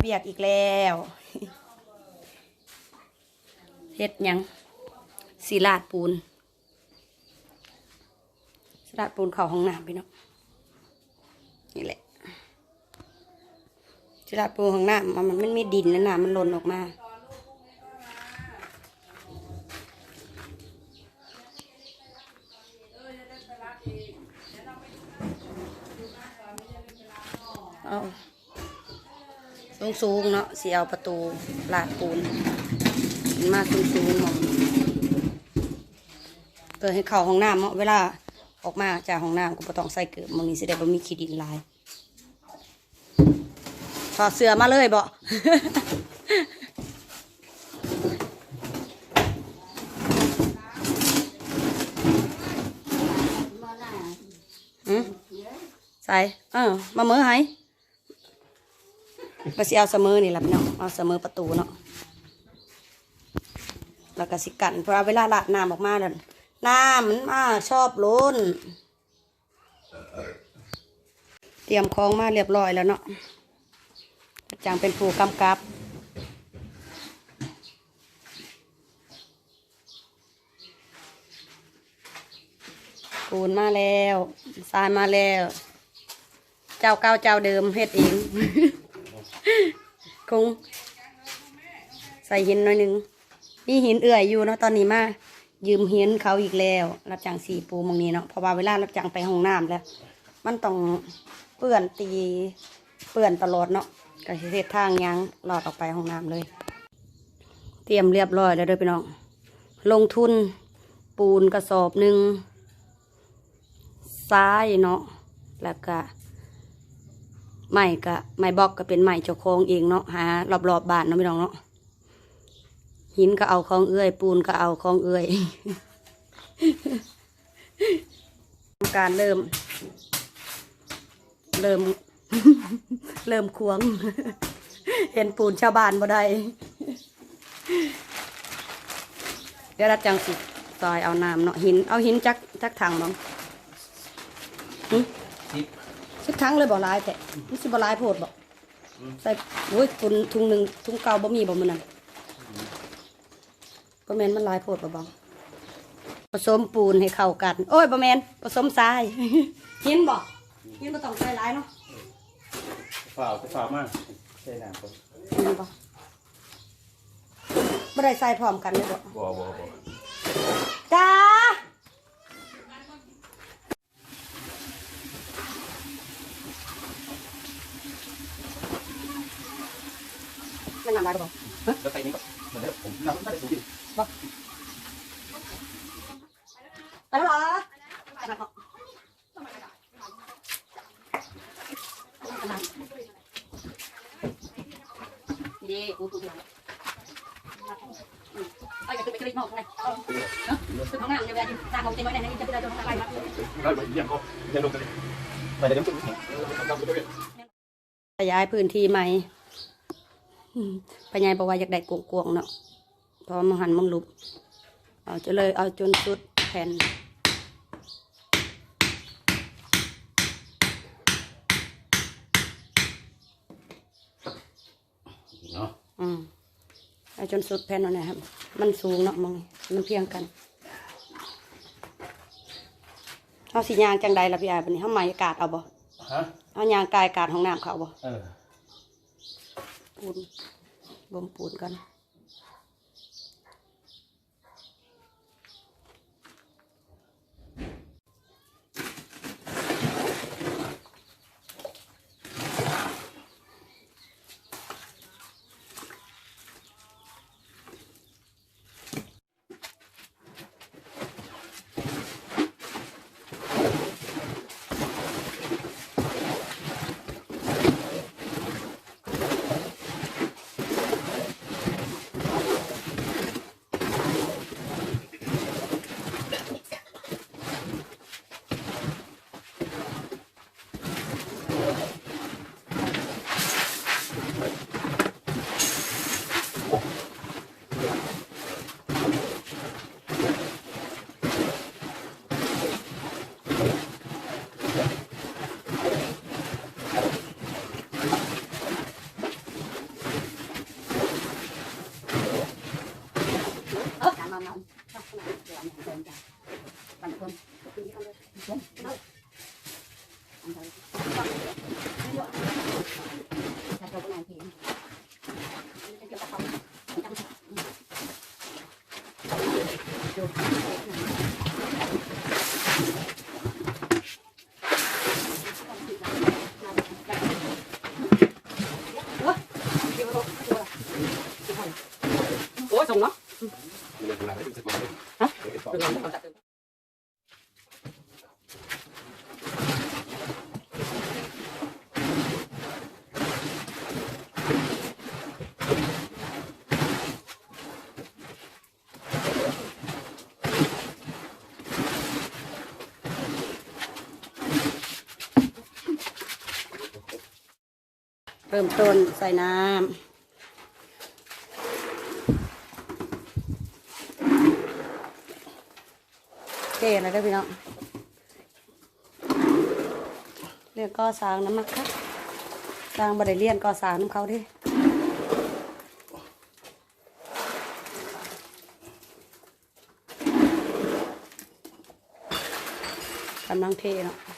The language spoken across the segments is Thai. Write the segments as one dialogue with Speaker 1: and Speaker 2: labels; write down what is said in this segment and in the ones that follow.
Speaker 1: เวียกอีกแล้วเฮ็ดยังสีลาดปูนสีลาดปูนเข้าห้องน้ำพี่น้องนี่แหละสีลาดปูนห้องน้ำมันมันไม่ดินแล้วน้ำมันหล่นออกมาเอา สูงสูงๆเนาะสีเอาประตูลาดปูนมาสูงสูงๆหมองเกิดให้เข้าห้องน้ำเนาะเวลาออกมาจากห้องน้ำก็บ่ต้องใส่เกิบมองนี้สิได้บ่มีขี้ดินลายถอดเสื้อมาเลยบ่ใส่เออมาเมื่อให้ ก็สิเอาเสมอนี่แหละพี่น้องเอาเสมอประตูเนาะแล้วก็สิกันเพราะเวลาลาดน้ำออกมาเนี่ยน้ำมันมาชอบล้น เตรียมของมาเรียบร้อยแล้วเนาะจารย์เป็นผู้กำกับปูนมาแล้วทรายมาแล้ว เจ้าเก่าเจ้าเดิมเฮ็ดเอง คงใส่หินหน่อยหนึ่งมีหินเอื่อยอยู่เนาะตอนนี้มายืมหินเขาอีกแล้ว รับจ้างสีปูมองนี้เนาะพราว่าเวลารับจ้างไปห้องน้ำแล้ว มันต้องเปื้อนตีเปื้อนตลอดเนาะก็เฮ็ดทางยางหลอดออกไปห้องน้ำเลย เตรียมเรียบร้อยแล้วเด้อพี่น้องลงทุนปูนกระสอบหนึ่งซ้ายเนาะแล้วก็ ไม้ก็ไม้บล็อกก็เป็นไม้เจ้าของเองเนาะหารอบๆบบ้านเนาะพี่น้องเนาะหินก็เอาของเอื้อยปูนก็เอาของเอื้อยการเริ่ม เริ่ม เริ่มควง เห็นปูนชาวบ้านบ่ได้เดี๋ยวรัดจังสิซอยเอาน้ำเนาะหินเอาหินจักจักถังบ้าง หึ
Speaker 2: สิบ
Speaker 1: สิบ ทั้งเลยบ่หลายแต่มันสิบ่หลายโพดบ่ใส่โอ้ยทุนทุงหนึ่งทุงเก่าบ่มีบ่มื้อนั้นบ่แม่นมันหลายโพดบ่บ่ผสมปูนให้เข้ากัน โอ้ยบ่แม่นผสมทรายหินบ่หินบ่ต้องใส่หลายเนาะ
Speaker 2: ฝ่าวฝ่าวมากใช่น้ำครับ
Speaker 1: หินบ่บ่ได้ใส่พร้อมกันเลยบ่
Speaker 2: บ่บ่บ่
Speaker 1: จ้า มันนำได้บ่
Speaker 2: แล้วใส่นี้ก็เหมือนเดิมผมน้ำไม่ได้สูงดิ
Speaker 1: ไปแล้วเหรอไปแล้วเหรอดีกูกูกูไปจะขึ้นไปขึ้นนอกไงขึ้นห้องน้ำเนี่ยเวลาจ้างเขาเต็มไว้ในนี้จะไปได้จนไปมา
Speaker 2: ได้ไปเยี่ยมเขาเยี่ยมลงกันเลยไปเดี๋ยวน้ำซุปนี่ทำไปด้วย
Speaker 1: ขยายพื้นที่ใหม่ พญายบอกว่าอยากได้กวงๆเนาะเพราะมันหันมันลุบเอาจะเลยเอาจนสุดแผ่น
Speaker 2: เนาะ
Speaker 1: อืมเอาจนสุดแผ่นเอาเนี่ยครับ มันสูงเนาะมองมันเพียงกันเอาสียางจังใดล่ะพี่อายบันนี้เขาไม้กาดเอาบ่
Speaker 2: ฮะ
Speaker 1: เอายางกายกาดของน้ำเขาบ่
Speaker 2: เออ
Speaker 1: ปูนบ่มปูนกัน
Speaker 3: mà nóng. Không không này thì làm cơm cái gì không? Được cơm ăn thôi ví dụ là chỗ này thì cái chỗ không. Trong ริ่ม
Speaker 1: ต้
Speaker 3: นใส่น้ำเทอะไรได้อพี่น้องเรียกก็สร้างน้ำมักค่ะสร้างบริเลียนก็สร้างน้ำเขาดิกำลังเทเนาะ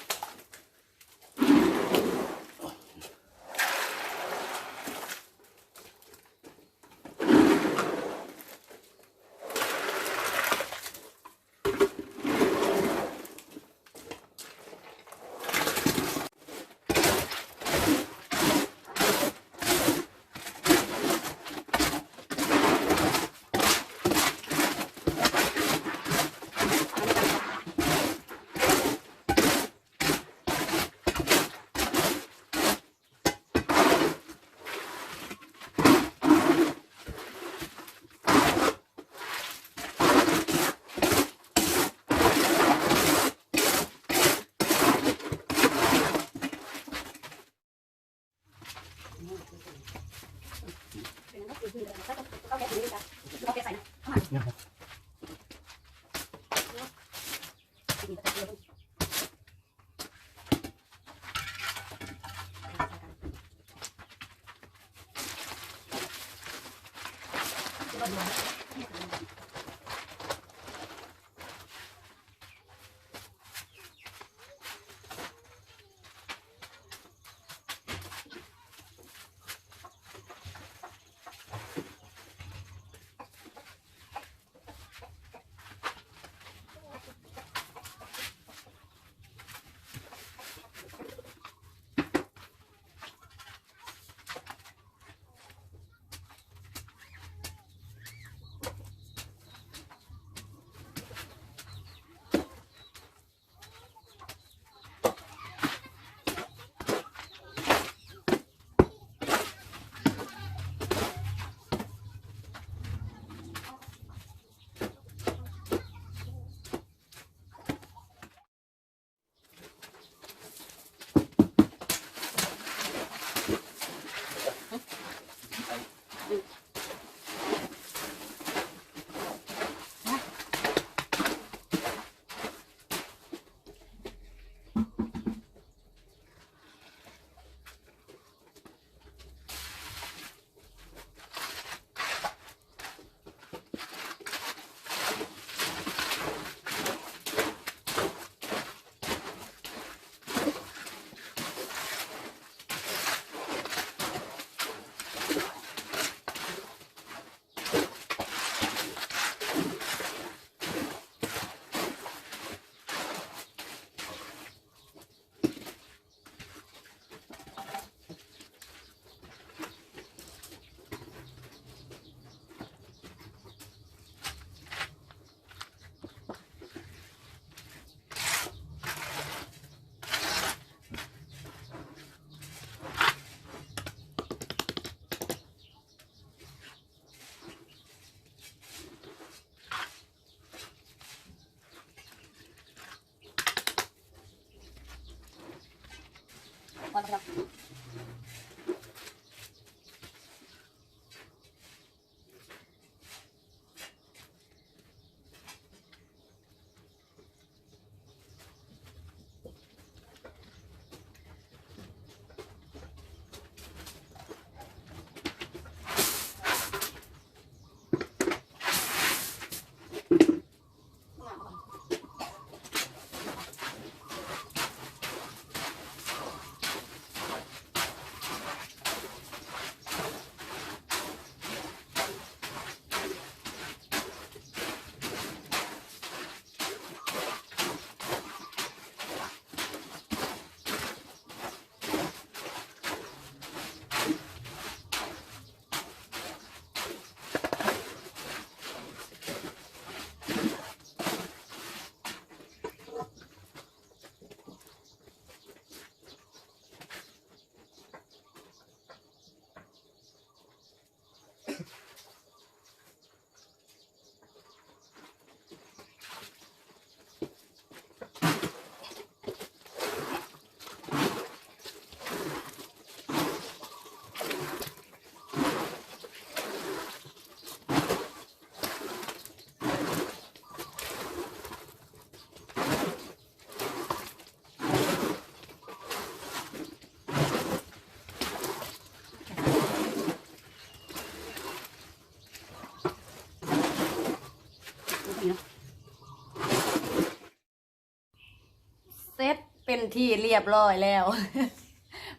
Speaker 4: เป็
Speaker 1: นที่เรียบร้อยแล้ว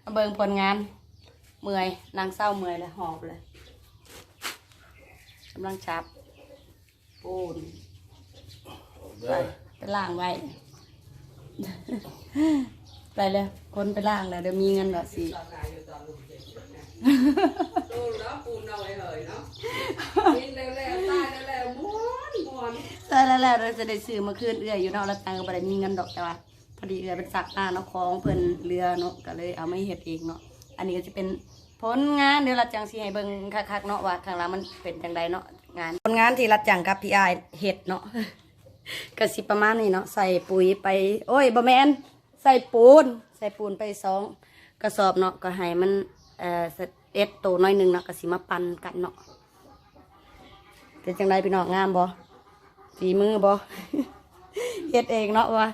Speaker 1: มาเบิ่งผลงาน เมื่อยนางเศร้าเมื่อยเลยหอบเลยกำลังชับปูนไปไปล่างไว้ ไปเลยคนไปล่างแล้วเดี๋ยวมีเงินเหรอสิ
Speaker 5: โดนแล้วปูนเอาไว้เหยเนาะกินแล้วแล้วตายแล้วแล้วม้วนม้วน
Speaker 1: ใช่แล้วแหละเราจะได้ซื้อมาคืนเอื้อยอยู่เนาะแล้วตังก็บ่ได้มีเงินดอกแต่ว่า พอดีเอือเป็นสักหน้าเนาะของเพิ่นเรือเนาะก็เลยเอาไม่เฮ็ดเองเนาะอันนี้ก็จะเป็นผลงานเดี๋ยวรัดจังสิให้เบิ่งคักๆเนาะว่าข้างหล่างมันเป็นจังใดเนาะงานผลงานที่รัดจังกับพี่อายเฮ็ดเนาะก็สิประมาณนี้เนาะใส่ปุ๋ยไป โอ้ยบ่แม่นใส่ปูน ใส่ปูนไปสองกระสอบเนาะก็ให้มันเอ่อเอ็ดโตน้อยหนึงเนาะก็สิมาปั่นกันเนาะเป็นจังไดพี่น้องงามบ่ฝีมือบ่เฮ็ดเองเนาะว่า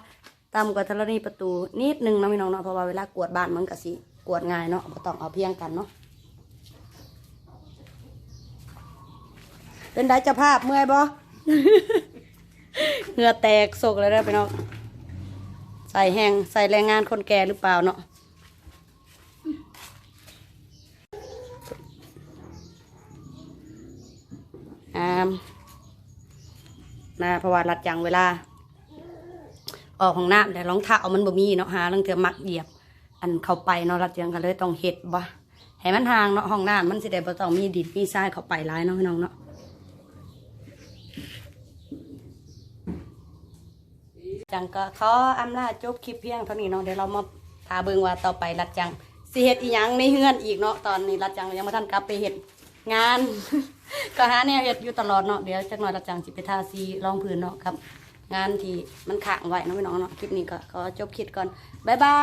Speaker 1: ต่ำกว่าธรณีประตูนิดนึงเนาะพี่น้องเนาะเพราะว่าเวลากวดบ้านมันก็สิกวดง่ายเนาะบ่ต้องเอาเพียงกันเนาะเป็นไดเจ้าภาพเมื่อยบ่เหงื่อแตกโศกเลยนะพี่น้องใส่แห้งใส่แรงงานคนแก่หรือเปล่าเนาะอ่านะเพราะว่ารัดจังเวลา ออกของน้ำแต่รองเท้ามันบ่มีเนาะหาลังเถือมักเหยียบ อันเข้าไปเนาะรัดจังก็เลยต้องเฮ็ดบ่ให้มันหางเนาะห้องน้ำมันสิได้บ่ต้องมีดินมีทรายเข้าไปหลายเนาะพี่น้องเนาะจังก็ขออำลาจบคลิปเพียงเท่านี้เนาะเดี๋ยวเรามาพาเบิ่งว่าต่อไปรัดจังสิเฮ็ดอีหยังในเฮือนอีกเนาะตอนนี้รัดจังยังบ่ทันกลับไปเฮ็ดงาน ก็หาแนวเฮ็ดอยู่ตลอดเนาะเดี๋ยวจักหน่อยรัดจังสิไปทาสีรองพื้นเนาะครับ งานที่มันค้างไว้เนาะพี่น้องเนาะคลิปนี้ก็ขอจบคลิปก่อนบ๊ายบา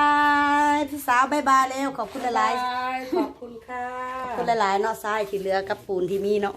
Speaker 1: ยพี่สาวบ๊ายบายแล้วขอบคุณหลาย
Speaker 5: ขอบคุณค่ะ
Speaker 1: ๆขอบคุณหลายๆเนาะทรายที่เหลือกับปูนที่มีเนาะ